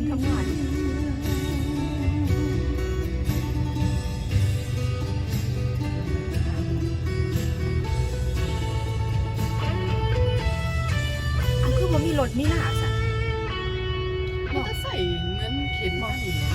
นทำงานเอาคือมันมีรถมีลาสอะ มันก็ใส่เหมือนเข็นมอนี่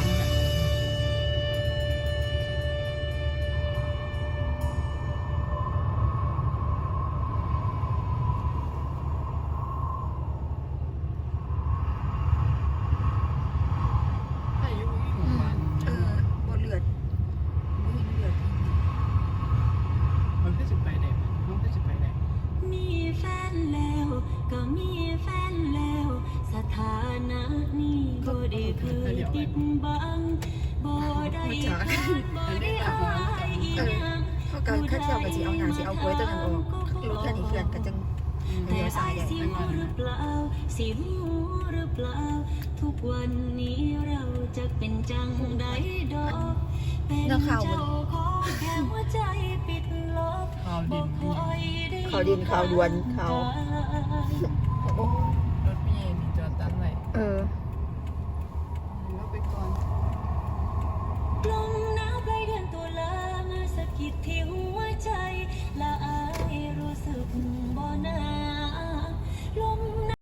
มันก็จะไปได้มันก็จะไปได้มีแฟนแล้ว ก็มีแฟนแล้ว สถานะนี้บ่ได้เคยปิดบังบ่ได้คาดบ่ได้อายอีหยังเขาก็ข้าเที่ยวก็สิเอาหน้าสิเอากล้วยตัวนั้นออกรถแค่นี้เคลื่อนก็จังแต่เลี้ยวซ้ายได้สิรู้หรือเปล่าสิรู้หรือเปล่า ทุกวันนี้เราจะเป็นจังใดดอกเป็นนักข่าเจ้าวของแค่หัวใจ ขาดินเขาดวนเขารถมีที่จอดตั้งไว้เออเราไปก่อนลมหนาวไปเดือนตุลามาสะกิดที่หัวใจละอายรู้สึก